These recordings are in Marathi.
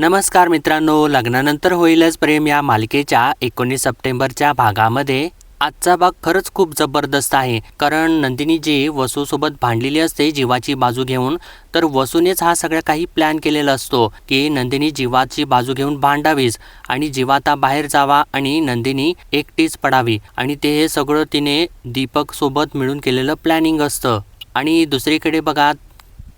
नमस्कार मित्रांनो लग्नानंतर होईलच प्रेम या मालिकेच्या एकोणीस सप्टेंबरच्या भागामध्ये. आजचा भाग खरंच खूप जबरदस्त आहे कारण नंदिनी जी वसूसोबत भांडलेली असते जीवाची बाजू घेऊन. तर वसूनेच हा सगळं काही प्लॅन केलेला असतो की नंदिनी जीवाची बाजू घेऊन भांडावीच आणि जीवाता बाहेर जावा आणि नंदिनी एकटीच पडावी आणि ते हे सगळं तिने दीपक सोबत मिळून केलेलं प्लॅनिंग असतं. आणि दुसरीकडे बघा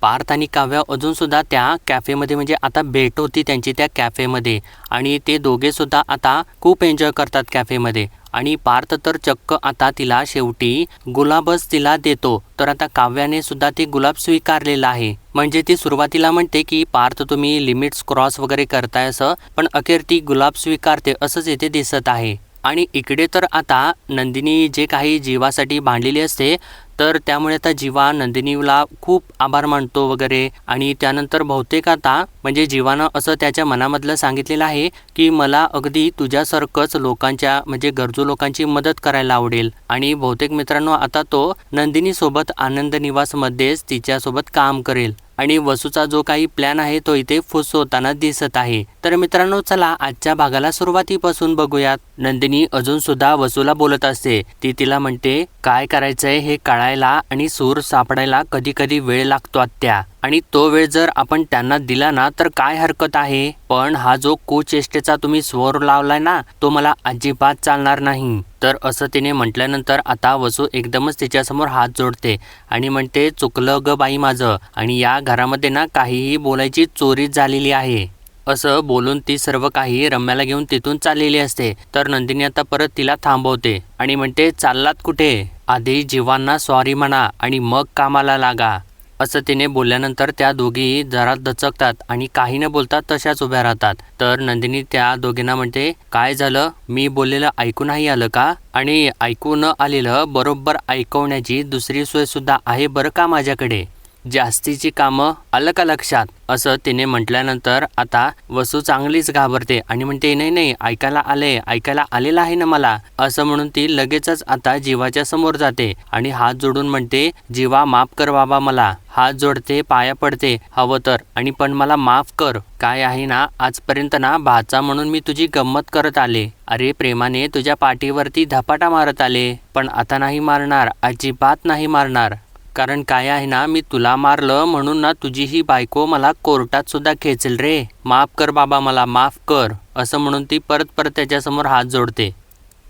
पार्थ आणि काव्य अजूनसुद्धा त्या कॅफेमध्ये म्हणजे आता भेट होती त्यांची त्या कॅफेमध्ये. आणि ते दोघेसुद्धा आता खूप एन्जॉय करतात कॅफेमध्ये. आणि पार्थ तर चक्क आता तिला शेवटी गुलाबच तिला देतो. तर आता काव्याने सुद्धा ते गुलाब स्वीकारलेलं आहे. म्हणजे ती सुरुवातीला म्हणते की पार्थ तुम्ही लिमिट्स क्रॉस वगैरे करताय असं पण अखेर ती गुलाब स्वीकारते असंच येथे दिसत आहे. आणि इकडे तर आता नंदिनी जे काही जीवासाठी भांडलेली असते तर त्यामुळे आता जीवा नंदिनीला खूप आभार मानतो वगैरे. आणि त्यानंतर बहुतेक आता म्हणजे जीवानं असं त्याच्या मनामधलं सांगितलेलं आहे की मला अगदी तुझ्यासारखंच लोकांच्या म्हणजे गरजू लोकांची मदत करायला आवडेल. आणि बहुतेक मित्रांनो आता तो नंदिनीसोबत आनंद निवासमध्येच तिच्यासोबत काम करेल. आणि वसूचा जो काही प्लॅन आहे तो इथे फुस होताना दिसत आहे. तर मित्रांनो चला आजच्या भागाला सुरुवातीपासून बघूयात. नंदिनी अजून सुद्धा वसूला बोलत असते. ती तिला म्हणते काय करायचंय हे कळायला आणि सूर सापडायला कधी कधी वेळ लागतो आत्या. आणि तो वेळ जर आपण त्यांना दिला ना तर काय हरकत आहे? पण हा जो कुचेष्टेचा तुम्ही स्वर लावलाय ना तो मला अजिबात चालणार नाही. तर असं तिने म्हटल्यानंतर आता वसू एकदमच तिच्यासमोर हात जोडते आणि म्हणते चुकलं ग बाई माझं. आणि या घरामध्ये ना काहीही बोलायची चोरीच झालेली आहे. असं बोलून ती सर्व काही रम्याला घेऊन तिथून चाललेली असते. तर नंदिनी आता परत तिला थांबवते आणि म्हणते चाललात कुठे? आधी जीवांना सॉरी म्हणा आणि मग कामाला लागा. असं तिने बोलल्यानंतर त्या दोघी जरा दचकतात आणि काही न बोलता तशाच उभ्या राहतात. तर नंदिनी त्या दोघींना म्हणते काय झालं? मी बोललेलं ऐकू नाही आलं का? आणि ऐकू न आलेलं बरोबर ऐकवण्याची दुसरी सोय सुद्धा आहे बरं का माझ्याकडे? जास्तीची कामं आलं का लक्षात असं तिने म्हटल्यानंतर आता वसू चांगलीच घाबरते आणि म्हणते नाही नाही ऐकायला आले ऐकायला आलेलं आहे ना मला असं म्हणून ती लगेचच आता जीवाच्या समोर जाते आणि हात जोडून म्हणते जीवा माफ कर बाबा मला हात जोडते पाया पडते हवं तर आणि पण मला माफ कर काय आहे ना आजपर्यंत ना भाचा म्हणून मी तुझी गंमत करत आले. अरे प्रेमाने तुझ्या पाठीवरती धपाटा मारत आले पण आता नाही मारणार अजिबात नाही मारणार. कारण काय आहे ना मी तुला मारलं म्हणून ना तुझी ही बायको मला कोर्टात सुद्धा खेचेल रे. माफ कर बाबा मला माफ कर असं म्हणून ती परत परत त्याच्यासमोर हात जोडते.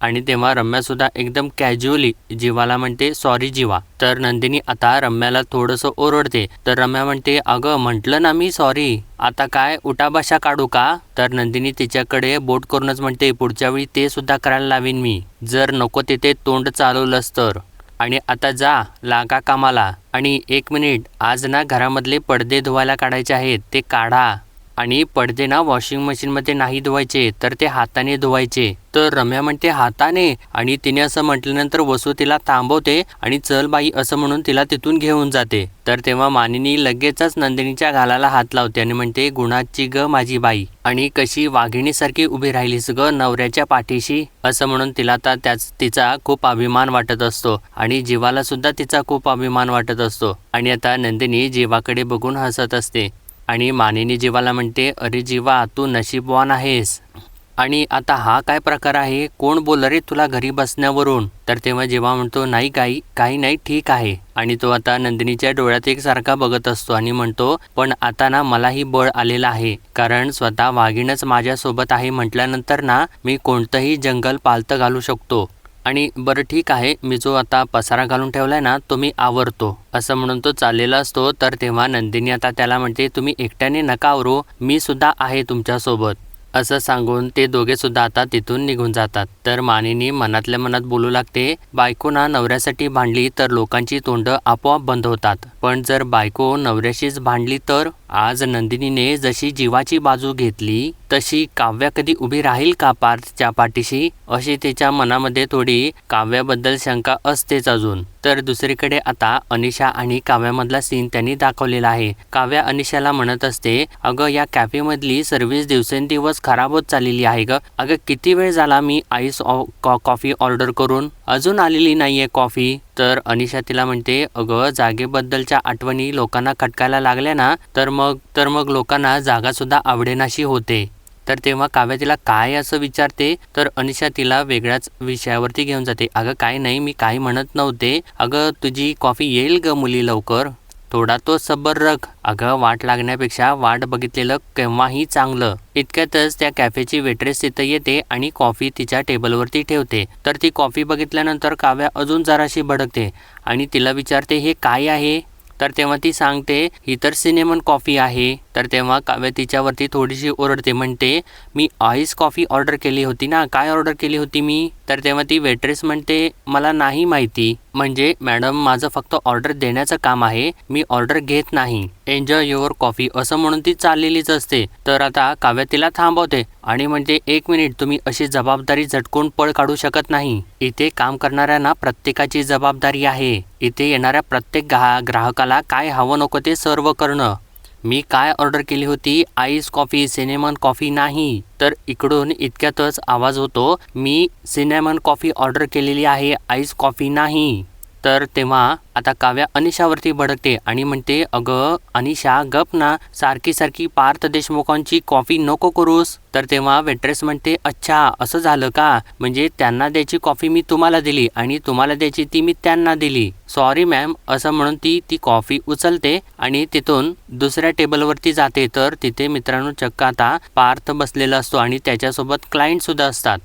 आणि तेव्हा रम्यासुद्धा एकदम कॅज्युअली जीवाला म्हणते सॉरी जीवा. तर नंदिनी आता रम्याला थोडंसं ओरडते. तर रम्या म्हणते अगं म्हटलं ना मी सॉरी आता काय उटाभाषा काढू का? तर नंदिनी तिच्याकडे बोट करूनच म्हणते पुढच्या वेळी ते सुद्धा करायला लावीन मी. जर नको तिथे तोंड चालवलंच तर. आणि आता जा लागा कामाला. आणि एक मिनिट आज ना घरामधले पडदे धुवायला काढायचे आहेत ते काढा. आणि पडदे ना वॉशिंग मशीनमध्ये नाही धुवायचे तर ते हाताने धुवायचे. तर रम्या म्हणते हाताने. आणि तिने असं म्हटल्यानंतर वसू तिला थांबवते आणि चल बाई असं म्हणून तिला तिथून घेऊन जाते. तर तेव्हा मानिनी लगेचच नंदिनीच्या घालाला हात लावते आणि म्हणते गुणाची ग माझी बाई. आणि कशी वाघिणीसारखी उभी राहिलीस ग नवऱ्याच्या पाठीशी? असं म्हणून तिला तर त्याच तिचा खूप अभिमान वाटत असतो. आणि जीवाला सुद्धा तिचा खूप अभिमान वाटत असतो. आणि आता नंदिनी जीवाकडे बघून हसत असते. आणि मानिनी जीवाला म्हणते अरे जीवा तू नशीबवान आहेस. आणि आता हा काय प्रकार आहे? कोण बोल रे तुला घरी बसण्यावरून? तर तेव्हा जेव्हा म्हणतो नाही काही काही नाही ठीक आहे. आणि तो आता नंदिनीच्या डोळ्यात एक सारखा बघत असतो आणि म्हणतो पण आता ना मलाही बळ आलेलं आहे. कारण स्वतः वाघीणच माझ्यासोबत आहे म्हटल्यानंतर ना मी कोणतंही जंगल पालतं घालू शकतो. आणि बरं ठीक आहे मी जो आता पसारा घालून ठेवला आहे ना तो मी आवरतो. असं म्हणून तो चाललेला असतो तर तेव्हा नंदिनी आता त्याला म्हणते तुम्ही एकट्याने नका आवरू मी सुद्धा आहे तुमच्यासोबत. असं सांगून ते दोघे सुद्धा आता तिथून निघून जातात. तर मानिनी मनातल्या मनात बोलू लागते बायको ना नवऱ्यासाठी भांडली तर लोकांची तोंड आपोआप बंद होतात. पण जर बायको नवऱ्याशीच भांडली तर? आज नंदिनीने जशी जीवाची बाजू घेतली तशी काव्या कधी उभी राहील का पार्थच्या पाठीशी? अशी तिच्या मनामध्ये थोडी काव्याबद्दल शंका असतेच अजून. तर दुसरीकडे आता अनिशा आणि काव्यामधला सीन त्यांनी दाखवलेला आहे. काव्या अनिशाला म्हणत असते अगं या कॅफेमधली सर्व्हिस दिवसेंदिवस खराब होत चाललेली आहे ग. अगं किती वेळ झाला मी आईस कॉफी ऑर्डर करून? अजून आलेली नाहीये कॉफी. तर अनिशा तिला म्हणते अगं जागेबद्दलच्या आठवणी लोकांना खटकायला लागल्या ना तर मग तर मग लोकांना जागासुद्धा आवडेनाशी होते. तर तेव्हा काव्या तिला काय असं विचारते? तर अनिशा तिला वेगळ्याच विषयावरती घेऊन जाते. अगं काय नाही मी काही म्हणत नव्हते. अगं तुझी कॉफी येईल ग मुली लवकर? थोडा तो सबर रख. अगं वाट लागण्यापेक्षा वाट बघितलेलं केव्हाही चांगलं. इतक्यातच त्या कॅफेची वेट्रेस तिथं येते आणि कॉफी तिच्या टेबलवरती ठेवते. तर ती कॉफी बघितल्यानंतर काव्या अजून जराशी भडकते आणि तिला विचारते हे काय आहे? तर तेव्हा ती सांगते ही तर सिनेमन कॉफी आहे. तर तेव्हा काव्य तिच्यावरती थोडीशी ओरडते म्हणते मी आईस कॉफी ऑर्डर केली होती ना काय ऑर्डर केली होती मी? तर तेव्हा ती वेट्रेस म्हणते मला नाही माहिती. म्हणजे मॅडम माझं फक्त ऑर्डर देण्याचं काम आहे. मी ऑर्डर घेत नाही. एन्जॉय युअर कॉफी असं म्हणून ती चाललेलीच असते. तर आता काव्य तिला थांबवते आणि म्हणजे एक मिनिट तुम्ही अशी जबाबदारी झटकून पळ काढू शकत नाही. इथे काम करणाऱ्यांना प्रत्येकाची जबाबदारी आहे. इथे येणाऱ्या प्रत्येक ग्राहकाला काय हवं नको ते सर्व करणं. मी काय ऑर्डर केली होती? आईस कॉफी सिनेमन कॉफी नाही. तर इकडून इतक्यातच आवाज होतो मी सिनेमन कॉफी ऑर्डर केलेली आहे आईस कॉफी नाही. तर तेव्हा आता काव्या अनिशावरती भडकते आणि म्हणते अगं अनिशा गप ना. सारखी सारखी पार्थ देशमुखांची कॉफी नको करूस. तर तेव्हा वेट्रेस म्हणते अच्छा असं झालं का? म्हणजे त्यांना द्यायची कॉफी मी तुम्हाला दिली आणि तुम्हाला द्यायची ती मी त्यांना दिली. Sorry ma'am. असं म्हणून ती ती कॉफी उचलते आणि तिथून दुसऱ्या टेबलवरती जाते. तर तिथे मित्रांनो चक्क आता पार्थ बसलेला असतो आणि त्याच्यासोबत क्लायंट सुद्धा असतात.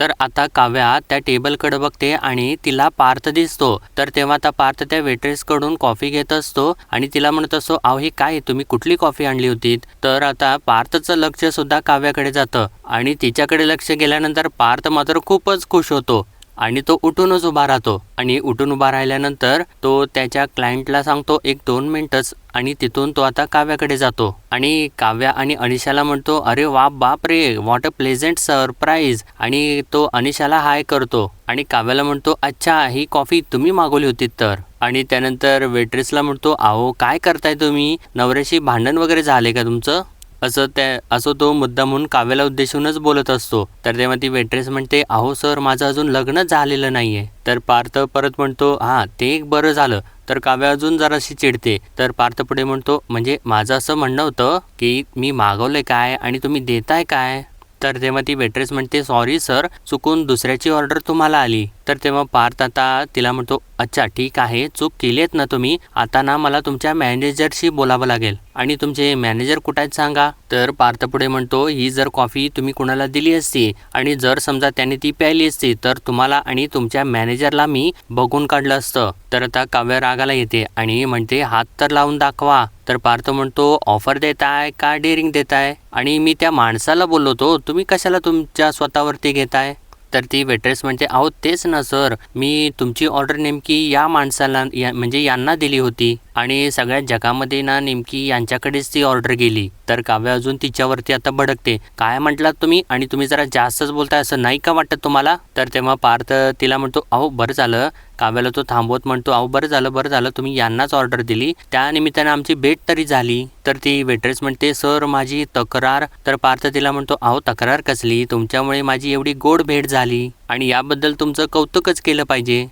तर आता काव्या त्या टेबलकडे बघते आणि तिला पार्थ दिसतो. तर तेव्हा आता पार्थ त्या वेट्रेसकडून कॉफी घेत असतो आणि तिला म्हणत असतो अहो हे काय? तुम्ही कुठली कॉफी आणली होती? तर आता पार्थचं लक्ष सुद्धा काव्याकडे जातं आणि तिच्याकडे लक्ष गेल्यानंतर पार्थ मात्र खूपच खुश होतो. आणि तो उठूनच उभा राहतो. आणि उठून उभा राहिल्यानंतर तो त्याच्या क्लायंटला सांगतो एक दोन मिनटंच आणि तिथून तो आता काव्याकडे जातो. आणि काव्या आणि अनिशाला म्हणतो अरे वा बाप रे व्हॉट अ प्लेझेंट सरप्राईज आणि तो अनिशाला हाय करतो. आणि काव्याला म्हणतो अच्छा ही कॉफी तुम्ही मागवली होती तर. आणि त्यानंतर वेट्रेसला म्हणतो अहो काय करताय तुम्ही? नवऱ्याशी भांडण वगैरे झाले का तुमचं? असं त्या असं तो मुद्दा म्हणून काव्याला उद्देशूनच बोलत असतो. तर तेव्हा ती वेट्रेस म्हणते अहो सर माझं अजून लग्न झालेलं नाहीये. तर पार्थ परत म्हणतो हां ते एक बरं झालं. तर काव्या अजून जराशी चिडते. तर पार्थ पुढे म्हणतो म्हणजे माझं असं म्हणणं होतं की मी मागवलंय काय आणि तुम्ही देताय काय? तर तेव्हा ती वेट्रेस म्हणते सॉरी सर चुकून दुसऱ्याची ऑर्डर तुम्हाला आली. तर तेव्हा पार्थ आता तिला म्हणतो अच्छा ठीक आहे चूक केली आहेत ना तुम्ही. आता ना मला तुमच्या मॅनेजरशी बोलावं लागेल. आणि तुमचे मॅनेजर कुठे आहेत सांगा. तर पार्थ पुढे म्हणतो ही जर कॉफी तुम्ही कुणाला दिली असती आणि जर समजा त्याने ती प्यायली असती तर तुम्हाला आणि तुमच्या मॅनेजरला मी बघून काढलं असतं. तर आता काव्य रागाला येते आणि म्हणते हात तर लावून दाखवा. तर पार्थ म्हणतो ऑफर देताय का डेअरिंग देताय? आणि मी त्या माणसाला बोललो होतो तुम्ही कशाला तुमच्या स्वतःवरती घेताय? तर ती वेट्रेस म्हणते अहो तेच ना सर. मी तुमची ऑर्डर नेमकी या माणसाला या म्हणजे यांना दिली होती आणि सगळ्या जगामध्ये ना नेमकी यांच्याकडेच ती ऑर्डर गेली. तर काव्य अजून तिच्यावरती आता भडकते. काय म्हटलात तुम्ही? आणि तुम्ही जरा जास्तच बोलताय असं नाही का वाटत तुम्हाला? तर तेव्हा पार्थ तिला म्हणतो अहो बरं झालं. काव्याला तो थांबवत म्हणतो अहो बरं झालं बरं झालं तुम्ही यांनाच ऑर्डर दिली. त्या निमित्ताने आमची भेट तरी झाली. तर ती वेट्रेस म्हणते सर माझी तक्रार. तर पार्थ तिला म्हणतो अहो तक्रार कसली? तुमच्यामुळे माझी एवढी गोड भेट झाली आणि याबद्दल तुमचं कौतुकच केलं पाहिजे.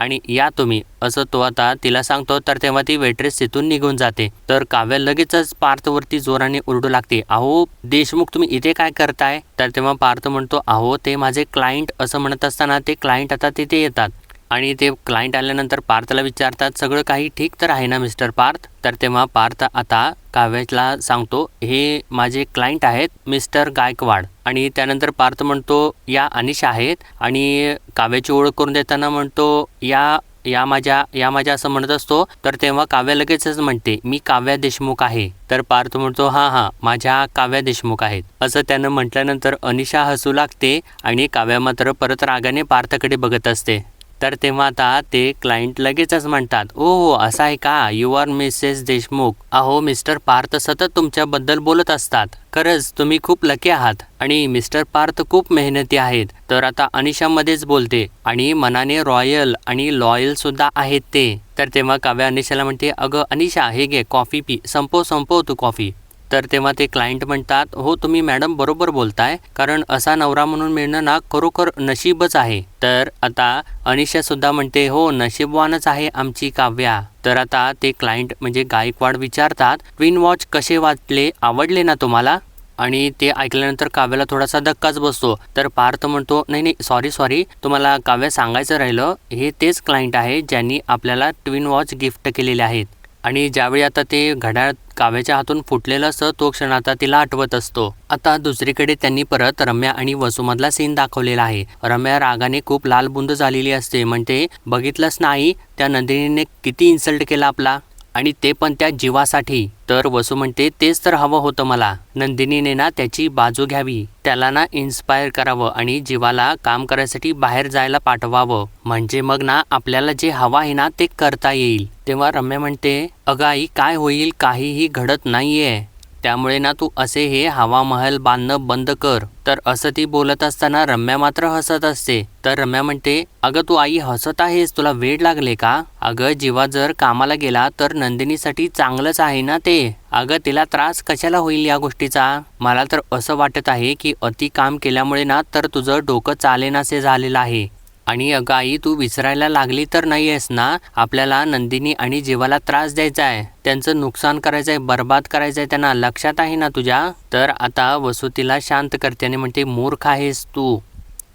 आणि या तुम्ही. असं तो आता तिला सांगतो तर तेव्हा ती वेट्रेस तिथून निघून जाते. तर काव्य लगेचच पार्थवरती जोराने ओरडू लागते अहो देशमुख तुम्ही इथे काय करताय? तर तेव्हा पार्थ म्हणतो अहो ते माझे क्लायंट असं म्हणत असताना ते क्लायंट आता तिथे येतात. आणि ते क्लायंट आल्यानंतर पार्थला विचारतात सगळं काही ठीक तर आहे ना मिस्टर पार्थ? तर तेव्हा पार्थ आता काव्याला सांगतो हे माझे क्लायंट आहेत मिस्टर गायकवाड. आणि त्यानंतर पार्थ म्हणतो या अनिश आहेत. आणि काव्याची ओळख करून देताना म्हणतो या या माझ्या या माझ्या असं म्हणत असतो. तर तेव्हा काव्या लगेचच म्हणते मी काव्या देशमुख आहे. तर पार्थ म्हणतो हां हां माझ्या काव्या देशमुख आहेत. असं त्यानं म्हटल्यानंतर अनिशा हसू लागते आणि काव्या मात्र परत रागाने पार्थकडे बघत असते. तर तेव्हा आता ते क्लायंट लगेचच म्हणतात ओ हो असं आहे का? You are Mrs Deshmukh. अहो मिस्टर पार्थ सतत तुमच्याबद्दल बोलत असतात. खरंच तुम्ही खूप लकी आहात. आणि मिस्टर पार्थ खूप मेहनती आहेत. तर आता अनिशामध्येच बोलते. आणि मनाने रॉयल आणि लॉयल सुद्धा आहेत ते. तर तेव्हा काव्या अनिशाला म्हणते अगं अनिशा हे घे कॉफी पी. संपव संपव तू कॉफी. तर तेव्हा ते क्लायंट म्हणतात हो तुम्ही मॅडम बरोबर बोलताय कारण असा नवरा म्हणून मिळणं ना खरोखर नशीबच आहे. तर आता अनिशा सुद्धा म्हणते हो नशीबवानच आहे आमची काव्या. तर आता ते क्लायंट म्हणजे गायकवाड विचारतात ट्विन वॉच कसे वाटले? आवडले ना तुम्हाला? आणि ते ऐकल्यानंतर काव्याला थोडासा धक्काच बसतो. तर पार्थ म्हणतो नाही नाही सॉरी सॉरी तुम्हाला काव्या सांगायचं राहिलं. हे तेच क्लायंट आहे ज्यांनी आपल्याला ट्विन वॉच गिफ्ट केलेले आहेत. आणि ज्यावेळी आता ते घड्याळ काव्याच्या हातून फुटलेलं असतं तो क्षण आता तिला आठवत असतो. आता दुसरीकडे त्यांनी परत रम्या आणि वसुमधला सीन दाखवलेला आहे. रम्या रागाने खूप लालबुंद झालेली असते. म्हणते बघितलंच नाही त्या नंदिनीने किती इन्सल्ट केला आपला. आणि ते पण त्या जीवासाठी. तर वसू म्हणते तेच तर हवं होतं मला. नंदिनीने ना त्याची बाजू घ्यावी. त्याला ना इन्स्पायर करावं आणि जीवाला काम करायसाठी बाहेर जायला पाठवावं. म्हणजे मग ना आपल्याला जे हवं आहे ना ते करता येईल. तेव्हा रम्या म्हणते अगं आई काय होईल? काहीही घडत नाहीये. त्यामुळे ना तू असे हे हवा महल बांधणं बंद कर. तर असं ती बोलत असताना रम्या मात्र हसत असते. तर रम्या म्हणते अगं तू आई हसत आहेस तुला वेळ लागले का? अगं जीवा जर कामाला गेला तर नंदिनीसाठी चांगलंच आहे ना ते? अगं तिला त्रास कशाला होईल या गोष्टीचा? मला तर असं वाटत आहे की अति काम केल्यामुळे ना तर तुझं डोकं चालेनासे झालेलं आहे. आणि अगं आई तू विसरायला लागली तर नाही आहेस ना? आपल्याला नंदिनी आणि जीवाला त्रास द्यायचा आहे त्यांचं नुकसान करायचं आहे बर्बाद करायचं आहे त्यांना लक्षात आहे ना तुझ्या? तर आता वसुतीला शांत करते आणि म्हणते मूर्ख आहेस तू.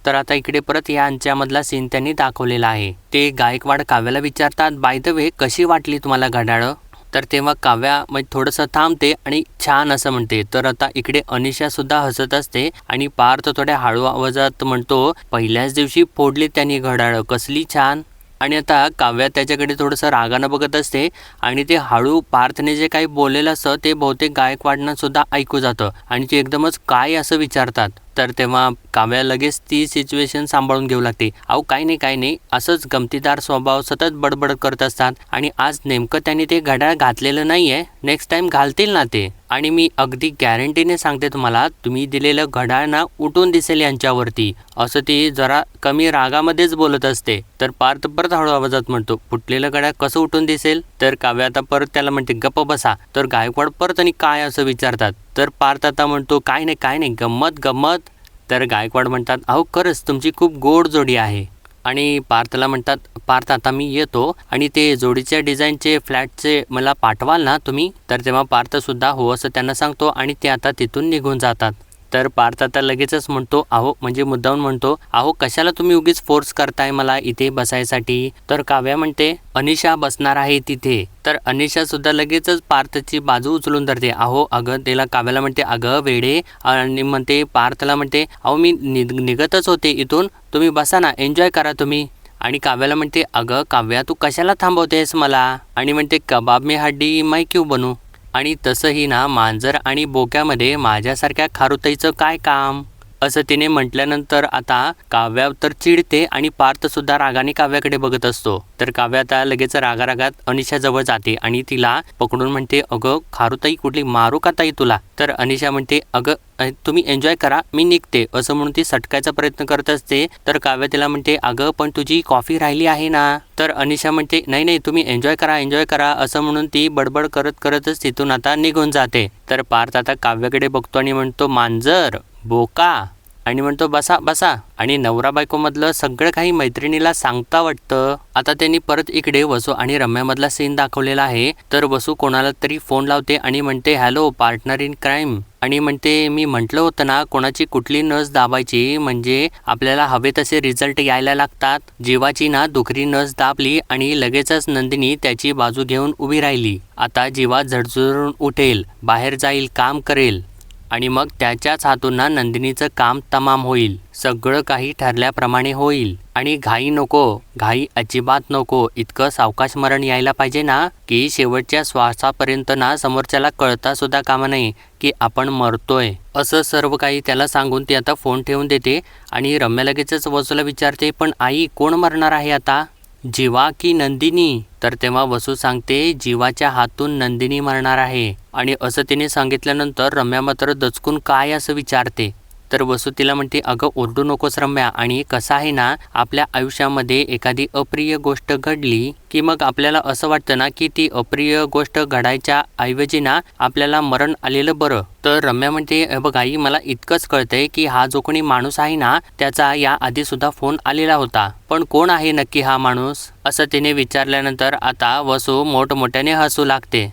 तर आता इकडे परत यांच्यामधला सीन त्यांनी दाखवलेला आहे. ते गायकवाड काव्याला विचारतात बाय द वे कशी वाटली तुम्हाला घड्याळं? तर तेव्हा काव्या म्हणजे थोडंसं थांबते आणि छान असं म्हणते. तर आता इकडे अनिशा सुद्धा हसत असते आणि पार्थ थोड्या हळू आवाजात म्हणतो पहिल्याच दिवशी फोडली त्यांनी घडाळं कसली छान. आणि आता काव्या त्याच्याकडे थोडंसं रागानं बघत असते आणि ते हळू पार्थने जे काही बोललेलं असतं ते बहुतेक गायकवाडनं सुद्धा ऐकू जातं आणि ते एकदमच काय असं विचारतात. तर तेव्हा काव्या लगेच ती सिच्युएशन सांभाळून घेऊ लागते. अहो काही नाही काही नाही. असंच गमतीदार स्वभाव सतत बडबड करत असतात आणि आज नेमकं त्यांनी ते घड्याळ घातलेलं नाही आहे नेक्स्ट टाइम घालतील ना ते. आणि मी अगदी गॅरंटीने सांगते तुम्हाला तुम्ही दिलेलं घड्याळ ना उठून दिसेल यांच्यावरती. असं ती जरा कमी रागामध्येच बोलत असते. तर पार्थ परत हळू आवाजात म्हणतो फुटलेलं घड्याळ कसं उठून दिसेल? तर काव्या आता परत त्याला म्हणते गप्प बसा. तर गायकवाड परत आणि काय असं विचारतात? तर पार्थ आता म्हणतो काय नाही काय नाही गंमत गंमत. तर गायकवाड म्हणतात अहो खरंच तुमची खूप गोड जोडी आहे. आणि पार्थला म्हणतात पार्थ आता मी येतो आणि ते जोडीच्या डिझाईनचे फ्लॅटचे मला पाठवाल ना तुम्ही? तर तेव्हा पार्थसुद्धा हो असं त्यांना सांगतो आणि ते आता तिथून निघून जातात. तर पार्थ आता लगेचच म्हणतो अहो म्हणजे मुद्दाहून म्हणतो अहो कशाला तुम्ही उगीच फोर्स करताय मला इथे बसायसाठी? तर काव्या म्हणते अनिशा बसणार आहे तिथे. तर अनिशा सुद्धा लगेचच पार्थची बाजू उचलून धरते. अहो अगं तिला काव्याला म्हणते अगं वेडे. आणि म्हणते पार्थला म्हणते अहो मी नि निघतच होते इथून. तुम्ही बसा ना एन्जॉय करा तुम्ही. आणि काव्याला म्हणते अगं काव्या तू कशाला थांबवतेस मला? आणि म्हणते कबाब मी हड्डी मै क्यू बनू? आणि तसंही ना मांजर आणि बोक्यामध्ये माझ्यासारख्या खारुताईचं काय काम? असं तिने म्हटल्यानंतर आता काव्या तर चिडते आणि पार्थ सुद्धा रागाने काव्याकडे बघत असतो. तर काव्या आता लगेच रागारागात अनिशाजवळ जाते आणि तिला पकडून म्हणते अगं खारुताई कुठली? मारू का ताई तुला? तर अनिशा म्हणते अगं तुम्ही एन्जॉय करा मी निघते. असं म्हणून ती सटकायचा प्रयत्न करत असते. तर काव्या तिला म्हणते अगं पण तुझी कॉफी राहिली आहे ना? तर अनिशा म्हणते नाही नाही तुम्ही एन्जॉय करा एन्जॉय करा. असं म्हणून ती बडबड करत करतच तिथून आता निघून जाते. तर पार्थ आता काव्याकडे बघतो आणि म्हणतो मांजर बोका आणि म्हणतो बसा बसा. आणि नवरा बायकोमधलं सगळं काही मैत्रिणीला सांगता वाटतं. आता त्यांनी परत इकडे वसू आणि रम्यामधला सीन दाखवलेला आहे. तर वसू कोणाला तरी फोन लावते आणि म्हणते हॅलो पार्टनर इन क्राईम आणि म्हणते मी म्हटलं होतं ना कोणाची कुठली नस दाबायची म्हणजे आपल्याला हवे तसे रिझल्ट यायला लागतात. जीवाची ना दुखरी नस दाबली आणि लगेचच नंदिनी त्याची बाजू घेऊन उभी राहिली. आता जीवा झडझडून उठेल बाहेर जाईल काम करेल. आणि मग त्याच्याच हातून नंदिनीचं काम तमाम होईल. सगळं काही ठरल्याप्रमाणे होईल. आणि घाई नको घाई अजिबात नको इतकं सावकाश मरण यायला पाहिजे ना की शेवटच्या श्वासापर्यंत ना समोरच्याला कळता सुद्धा कामा नाही की आपण मरतोय. असं सर्व काही त्याला सांगून ती आता फोन ठेवून देते आणि रम्या लगेचच वसूला विचारते पण आई कोण मरणार आहे आता? जीवा की नंदिनी तर तेव्हा वसू सांगते जीवाच्या हातून नंदिनी मरणार आहे. आणि असं तिने सांगितल्यानंतर रम्या मात्र दचकून काय असं विचारते? तर वसू तिला म्हणते अगं ओरडू नकोस रम्या. आणि कसं आहे ना आपल्या आयुष्यामध्ये एखादी अप्रिय गोष्ट घडली की मग आपल्याला असं वाटतं ना की ती अप्रिय गोष्ट घडायच्या ऐवजी ना आपल्याला मरण आलेलं बरं. तर रम्या म्हणते बघ आई मला इतकंच कळतंय की हा जो कोणी माणूस आहे ना त्याचा या आधी सुद्धा फोन आलेला होता. पण कोण आहे नक्की हा माणूस? असं तिने विचारल्यानंतर आता वसू मोठमोठ्याने हसू लागते.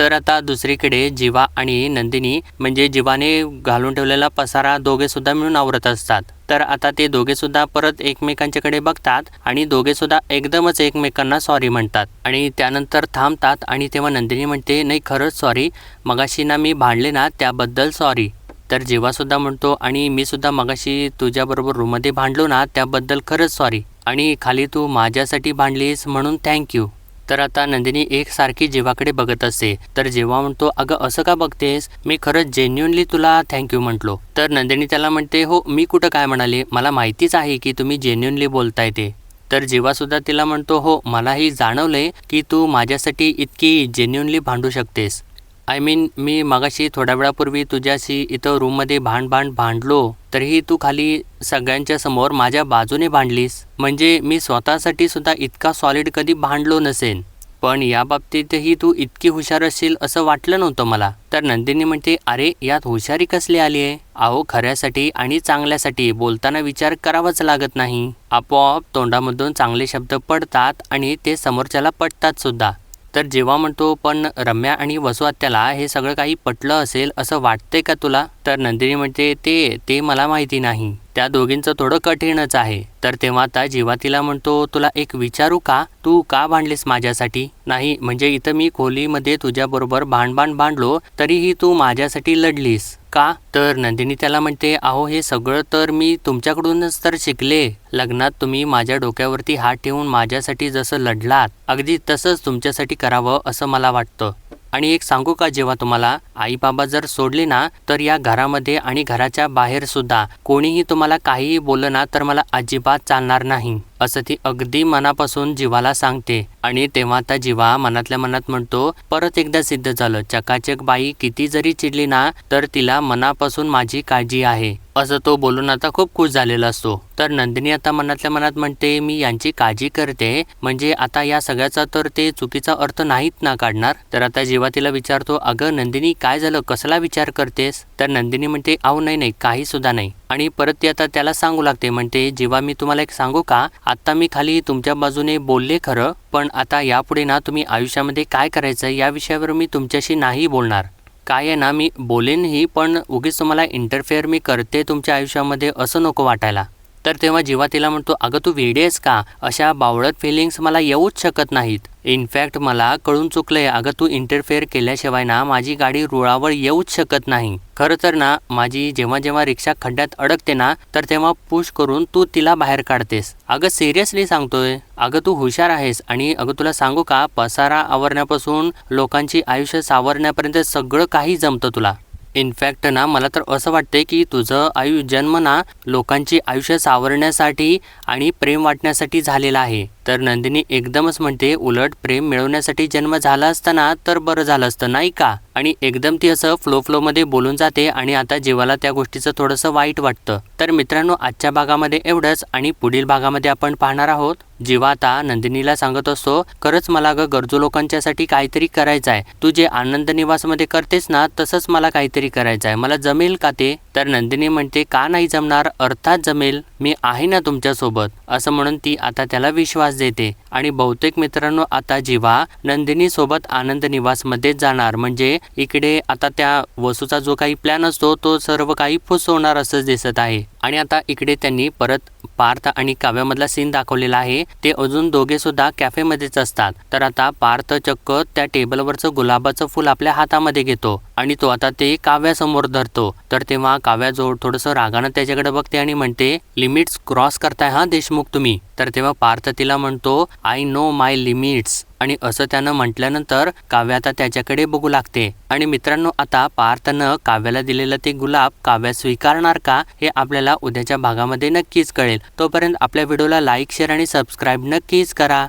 तर आता दुसरीकडे जीवा आणि नंदिनी म्हणजे जीवाने घालून ठेवलेला पसारा दोघे सुद्धा मिळून आवरत असतात. तर आता ते दोघे सुद्धा परत एकमेकांच्याकडे बघतात आणि दोघे सुद्धा एकदमच एकमेकांना सॉरी म्हणतात. आणि त्यानंतर थांबतात आणि तेव्हा नंदिनी म्हणते नाही खरंच सॉरी मगाशी ना मी भांडले ना त्याबद्दल सॉरी तर जीवासुद्धा म्हणतो आणि मी सुद्धा मगाशी तुझ्याबरोबर रूममध्ये भांडलो ना त्याबद्दल खरंच सॉरी आणि खाली तू माझ्यासाठी भांडलीस म्हणून थँक्यू तर आता नंदिनी एकसारखी जीवाकडे बघत असते तर जेव्हा म्हणतो अगं असं का बघतेस? मी खरंच जेन्युनली तुला थँक्यू म्हटलो. तर नंदिनी त्याला म्हणते हो मी कुठं काय म्हणाले? मला माहितीच आहे की तुम्ही जेन्युनली बोलताय ते. तर जेव्हासुद्धा तिला म्हणतो हो मलाही जाणवलंय की तू माझ्यासाठी इतकी जेन्युनली भांडू शकतेस. आय मीन मी मगाशी थोड्या वेळापूर्वी तुझ्याशी इथं रूममध्ये भांड भांड भांडलो. तरीही तू खाली सगळ्यांच्या समोर माझ्या बाजूने भांडलीस. म्हणजे मी स्वतःसाठी सुद्धा इतका सॉलिड कधी भांडलो नसेन. पण या बाबतीतही तू इतकी हुशार असशील असं वाटलं नव्हतं मला. तर नंदिनी म्हणते अरे यात हुशारी कसली आली आहे अहो खऱ्यासाठी आणि चांगल्यासाठी बोलताना विचार करावाच लागत नाही. आपोआप तोंडामधून चांगले शब्द पडतात आणि ते समोरच्याला पटतात सुद्धा. तर जेव्हा म्हणतो पण रम्या आणि वसुआत्याला हे सगळं काही पटलं असेल असं वाटतंय का तुला? तर नंदिनी म्हणते ते ते मला माहिती नाही. त्या दोघींचं थोडं कठीणच आहे. तर तेव्हा आता जीवा तिला म्हणतो तुला एक विचारू का? तू का भांडलीस माझ्यासाठी? नाही म्हणजे इथं मी खोलीमध्ये तुझ्याबरोबर भांडभांड भांडलो तरीही तू माझ्यासाठी लढलीस. का? तर नंदिनी त्याला म्हणते अहो हे सगळं तर मी तुमच्याकडूनच तर शिकले. लग्नात तुम्ही माझ्या डोक्यावरती हात ठेवून माझ्यासाठी जसं लढलात अगदी तसंच तुमच्यासाठी करावं असं मला वाटतं. आणि एक सांगू का जेव्हा तुम्हाला? आई बाबा जर सोडले ना तर या घरामध्ये आणि घराच्या बाहेर सुद्धा कोणीही तुम्हाला काहीही बोललं ना तर मला अजिबात चालणार नाही. असं ती अगदी मनापासून जीवाला सांगते. आणि तेव्हा आता जीवा मनातल्या मनात म्हणतो परत एकदा सिद्ध झालं. चकाचक बाई किती जरी चिडली ना तर तिला मनापासून माझी काळजी आहे. असं तो बोलून आता खूप खुश झालेला असतो. तर नंदिनी आता मनातल्या मनात म्हणते मी यांची काळजी करते. म्हणजे आता या सगळ्याचा तर ते चुकीचा अर्थ नाहीत ना काढणार? तर आता जेव्हा तिला विचारतो अगं नंदिनी काय झालं? कसला विचार करतेस? तर नंदिनी म्हणते अहो नाही नाही काही सुद्धा नाही. आणि परत ती आता त्याला सांगू लागते. म्हणते जेव्हा मी तुम्हाला एक सांगू का? आत्ता मी खाली तुमच्या बाजूने बोलले खरं पण आता यापुढे ना तुम्ही आयुष्यामध्ये काय करायचं या विषयावर मी तुमच्याशी नाही बोलणार. काय आहे ना मी बोलेनही पण उगीच तुम्हाला इंटरफेअर मी करते तुमच्या आयुष्यामध्ये असं नको वाटायला. तर तेव्हा जेव्हा तिला म्हणतो अगं तू वेडी आहेस का? अशा बावळत फिलिंग्स मला येऊच शकत नाहीत. इनफॅक्ट मला कळून चुकलंय अगं तू इंटरफेअर केल्याशिवाय ना माझी गाडी रुळावर येऊच शकत नाही. खरं तर ना माझी जेव्हा जेव्हा रिक्षा खड्ड्यात अडकते ना तर तेव्हा पुश करून तू तिला बाहेर काढतेस. अगं सिरियसली सांगतोय. अगं तू हुशार आहेस आणि अगं तुला सांगू का पसारा आवरण्यापासून लोकांची आयुष्य सावरण्यापर्यंत सगळं काही जमतं तुला. इनफॅक्ट ना मला तर असं वाटतंय की तुझं आयु जन्म ना लोकांची आयुष्य सावरण्यासाठी आणि प्रेम वाटण्यासाठी झालेला आहे. तर नंदिनी एकदमच म्हणते उलट प्रेम मिळवण्यासाठी जन्म झाला असताना तर बरं झालं असतं नाही का? आणि एकदम ती असं फ्लो फ्लोमध्ये बोलून जाते आणि आता जीवाला त्या गोष्टीचं थोडंसं वाईट वाटतं. तर मित्रांनो आजच्या भागामध्ये एवढंच आणि पुढील भागामध्ये आपण पाहणार आहोत. जीवा आता नंदिनीला सांगत असतो खरंच मला ग गरजू लोकांच्यासाठी काहीतरी करायचं आहे. तू जे आनंद निवासमध्ये करतेस ना तसंच मला काहीतरी करायचं आहे. मला जमेल का ते? तर नंदिनी म्हणते का नाही जमणार? अर्थात जमेल. मी आहे ना तुमच्यासोबत. असं म्हणून ती आता त्याला विश्वास देते. आणि बहुतेक मित्रांनो आता जेव्हा नंदिनी सोबत आनंद निवासमध्ये जाणार म्हणजे इकडे आता त्या वसूचा जो काही प्लॅन असतो तो सर्व काही फुस होणार असं दिसत आहे. आणि आता इकडे त्यांनी परत पार्थ आणि काव्यामधला सीन दाखवलेला आहे. ते अजून दोघे सुद्धा कॅफेमध्येच असतात. तर आता पार्थ चक्क त्या टेबलवरचं गुलाबाचं फुल आपल्या हातामध्ये घेतो आणि तो आता ते काव्यासमोर धरतो. तर तेव्हा काव्याजवळ थोडंसं रागानं त्याच्याकडे बघते आणि म्हणते लिमिट्स क्रॉस करताय हा देशमुख तुम्ही? तर तेव्हा पार्थ तिला म्हणतो आय नो माय लिमिट्स आणि असं त्यानं म्हटल्यानंतर काव्य आता त्याच्याकडे बघू लागते. आणि मित्रांनो आता पार्थनं काव्याला दिलेलं ते गुलाब काव्या स्वीकारणार का हे आपल्याला उद्याच्या भागामध्ये नक्कीच कळेल. तोपर्यंत आपल्या व्हिडिओला लाईक शेअर आणि सबस्क्राईब नक्कीच करा.